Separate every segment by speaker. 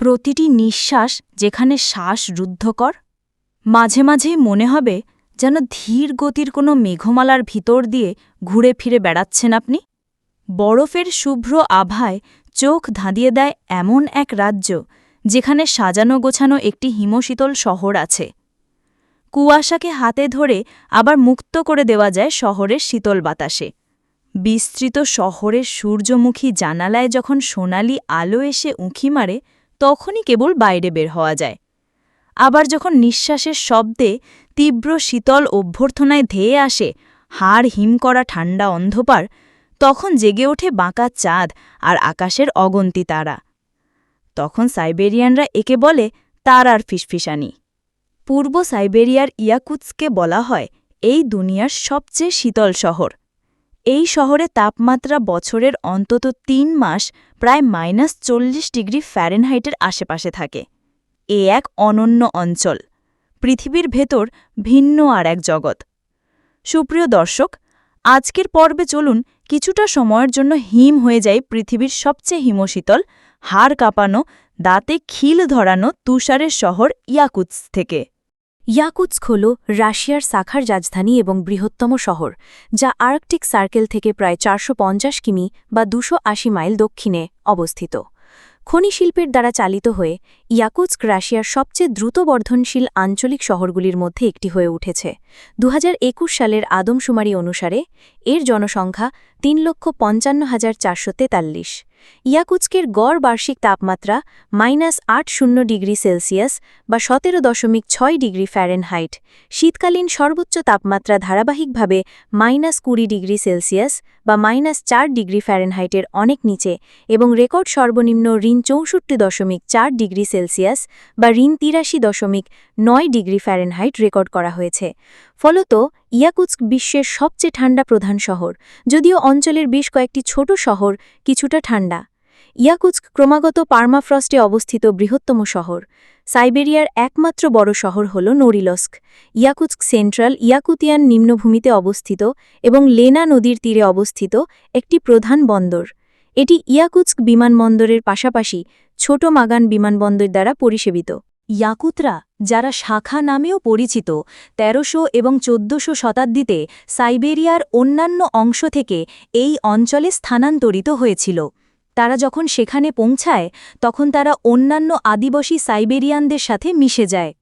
Speaker 1: প্রতিটি নিঃশ্বাস যেখানে শ্বাস রুদ্ধকর মাঝে মাঝে মনে হবে যেন ধীর গতির কোনো মেঘমালার ভিতর দিয়ে ঘুরে ফিরে বেড়াচ্ছেন আপনি। বরফের শুভ্র আভায় চোখ ধাঁধিয়ে দেয় এমন এক রাজ্য যেখানে সাজানো গোছানো একটি হিমশীতল শহর আছে। কুয়াশাকে হাতে ধরে আবার মুক্ত করে দেওয়া যায় শহরের শীতল বাতাসে। বিস্তৃত শহরের সূর্যমুখী জানালায় যখন সোনালি আলো এসে উঁকি মারে তখনই কেবল বাইরে বের হওয়া যায়। আবার যখন নিঃশ্বাসের শব্দে তীব্র শীতল অভ্যর্থনায় ধেয়ে আসে, হাড় হিম করা ঠান্ডা অন্ধকার, তখন জেগে ওঠে বাঁকা চাঁদ আর আকাশের অগন্তি তারা। তখন সাইবেরিয়ানরা একে বলে তারার ফিসফিসানি। পূর্ব সাইবেরিয়ার ইয়াকুৎসকে বলা হয়, এই দুনিয়ার সবচেয়ে শীতল শহর। এই শহরে তাপমাত্রা বছরের অন্তত তিন মাস প্রায় মাইনাস চল্লিশ ডিগ্রি ফ্যারেনহাইটের আশেপাশে থাকে। এ এক অনন্য অঞ্চল। পৃথিবীর ভেতর ভিন্ন আর এক জগৎ। সুপ্রিয় দর্শক, আজকের পর্বে চলুন কিছুটা সময়ের জন্য হিম হয়ে যায় পৃথিবীর সবচেয়ে হিমশীতল, হাড় কাঁপানো, দাঁতে খিল ধরানো তুষারের শহর ইয়াকুৎস থেকে।
Speaker 2: ইয়াকুৎস্ক হল রাশিয়ার সাখার রাজধানী এবং বৃহত্তম শহর, যা আর্কটিক সার্কেল থেকে প্রায় চারশো পঞ্চাশ কিমি বা দুশো মাইল দক্ষিণে অবস্থিত। খনি শিল্পের দ্বারা চালিত হয়ে ইয়াকুৎস্ক রাশিয়ার সবচেয়ে দ্রুত বর্ধনশীল আঞ্চলিক শহরগুলির মধ্যে একটি হয়ে উঠেছে। দু হাজার একুশ সালের আদমশুমারি অনুসারে এর জনসংখ্যা তিন লক্ষ পঞ্চান্ন হাজার চারশো তেতাল্লিশ। ইয়াকুচকের গড় বার্ষিক তাপমাত্রা মাইনাস আট শূন্য ডিগ্রি সেলসিয়াস বা সতেরো দশমিক ছয় ডিগ্রি ফ্যারেনহাইট। শীতকালীন সর্বোচ্চ তাপমাত্রা ধারাবাহিকভাবে মাইনাস কুড়ি ডিগ্রি সেলসিয়াস বা মাইনাস চার ডিগ্রি ফ্যারেনহাইটের অনেক নিচে এবং রেকর্ড সর্বনিম্ন ঋণ চৌষট্টি দশমিক চার ডিগ্রি সেলসিয়াস বা ঋণ তিরাশি দশমিক নয় ডিগ্রি ফ্যারেনহাইট রেকর্ড করা হয়েছে। ফলত ইয়াকুৎস্ক বিশ্বের সবচেয়ে ঠান্ডা প্রধান শহর। যদিও অঞ্চলের বেশ কয়েকটি ছোট শহর কিছুটা ঠান্ডা। ইয়াকুৎস্ক ক্রমাগত পার্মাফ্রস্টে অবস্থিত বৃহত্তম শহর। সাইবেরিয়ার একমাত্র বড় শহর হল নোরিলস্ক। ইয়াকুৎস্ক সেন্ট্রাল ইয়াকুতিয়ান নিম্নভূমিতে অবস্থিত এবং লেনা নদীর তীরে অবস্থিত একটি প্রধান বন্দর। এটি ইয়াকুৎস্ক বিমানবন্দরের পাশাপাশি ছোট মাগান বিমানবন্দর দ্বারা পরিষেবিত।
Speaker 1: ইয়াকুতরা, যারা শাখা নামেও পরিচিত, তেরোশো এবং চোদ্দশো শতাব্দীতে সাইবেরিয়ার অন্যান্য অংশ থেকে এই অঞ্চলে স্থানান্তরিত হয়েছিল। তারা যখন সেখানে পৌঁছায়, তখন তারা অন্যান্য আদিবাসী সাইবেরিয়ানদের সাথে মিশে যায়।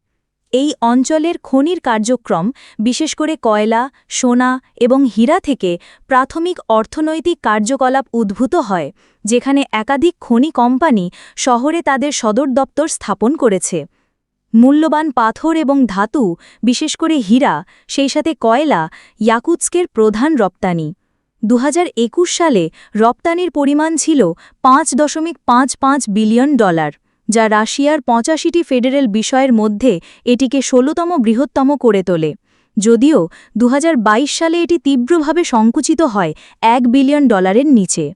Speaker 1: এই অঞ্চলের খনির কার্যক্রম, বিশেষ করে কয়লা, সোনা এবং হীরা থেকে প্রাথমিক অর্থনৈতিক কার্যকলাপ উদ্ভূত হয়, যেখানে একাধিক খনি কোম্পানি শহরে তাদের সদর দপ্তর স্থাপন করেছে। মূল্যবান পাথর এবং ধাতু, বিশেষ করে হীরা, সেই সাথে কয়লা, ইয়াকুৎস্কের প্রধান রপ্তানি। দুহাজার একুশ সালে রপ্তানির পরিমাণ ছিল পাঁচ দশমিক পাঁচ পাঁচ বিলিয়ন ডলার, যা রাশিয়ার পঁচাশিটি ফেডারেল বিষয়ের মধ্যে এটিকে ষোলতম বৃহত্তম করে তোলে। যদিও দুহাজার বাইশ সালে এটি তীব্রভাবে সংকুচিত হয় এক বিলিয়ন ডলারের নিচে।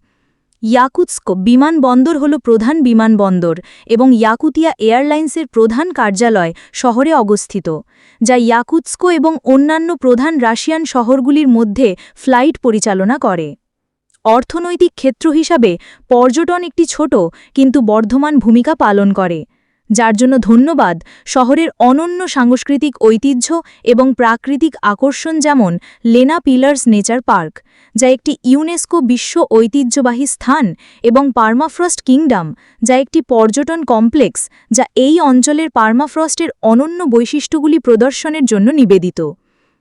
Speaker 1: ইয়াকুৎস্ক বিমানবন্দর হল প্রধান বিমানবন্দর এবং ইয়াকুতিয়া এয়ারলাইন্সের প্রধান কার্যালয় শহরে অবস্থিত, যা ইয়াকুৎস্ক এবং অন্যান্য প্রধান রাশিয়ান শহরগুলির মধ্যে ফ্লাইট পরিচালনা করে। অর্থনৈতিক ক্ষেত্র হিসাবে পর্যটন একটি ছোট কিন্তু বর্ধমান ভূমিকা পালন করে। যার জন্য ধন্যবাদ শহরের অনন্য সাংস্কৃতিক ঐতিহ্য এবং প্রাকৃতিক আকর্ষণ যেমন লেনা পিলার্স নেচার পার্ক, যা একটি ইউনেস্কো বিশ্ব ঐতিহ্যবাহী স্থান, এবং পার্মাফ্রস্ট কিংডম, যা একটি পর্যটন কমপ্লেক্স, যা এই অঞ্চলের পার্মাফ্রস্টের অনন্য বৈশিষ্ট্যগুলি প্রদর্শনের জন্য নিবেদিত।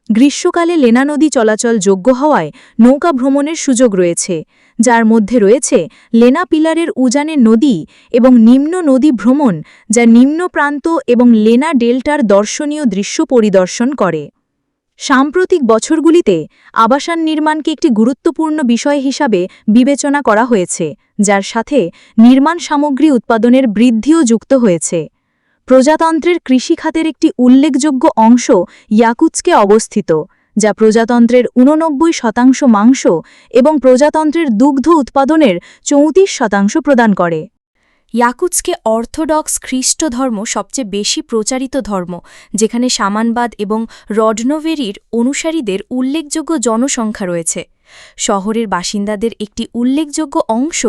Speaker 1: গ্রীষ্মকালে লেনা নদী চলাচল যোগ্য হওয়ায় নৌকা ভ্রমণের সুযোগ রয়েছে। যার মধ্যে রয়েছে লেনা পিলারের উজানের নদী এবং নিম্ন নদী ভ্রমণ, যা নিম্ন প্রান্ত এবং লেনা ডেল্টার দর্শনীয় দৃশ্য পরিদর্শন করে। সাম্প্রতিক বছরগুলিতে আবাসন নির্মাণকে একটি গুরুত্বপূর্ণ বিষয় হিসাবে বিবেচনা করা হয়েছে, যার সাথে নির্মাণ সামগ্রী উৎপাদনের বৃদ্ধিও যুক্ত হয়েছে। প্রজাতন্ত্রের কৃষিখাতের একটি উল্লেখযোগ্য অংশ ইয়াকুৎসকে অবস্থিত, যা প্রজাতন্ত্রের উননব্বই শতাংশ মাংস এবং প্রজাতন্ত্রের দুগ্ধ উৎপাদনের চৌত্রিশ শতাংশ প্রদান করে।
Speaker 2: ইয়াকুৎসকে অর্থোডক্স খ্রিস্ট ধর্ম সবচেয়ে বেশি প্রচারিত ধর্ম, যেখানে সামানবাদ এবং রডনোভেরির অনুসারীদের উল্লেখযোগ্য জনসংখ্যা রয়েছে। শহরের বাসিন্দাদের একটি উল্লেখযোগ্য অংশ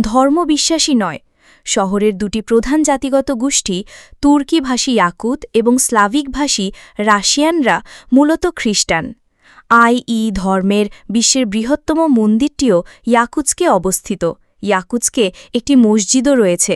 Speaker 2: ধর্মবিশ্বাসী নয় শহরের দুটি প্রধান জাতিগত গোষ্ঠী তুর্কিভাষী ইয়াকুত এবং স্লাভিকভাষী রাশিয়ানরা মূলত খ্রিস্টান। আই.ই ধর্মের বিশ্বের বৃহত্তম মন্দিরটিও ইয়াকুচকে অবস্থিত। ইয়াকুচকে একটি মসজিদও রয়েছে।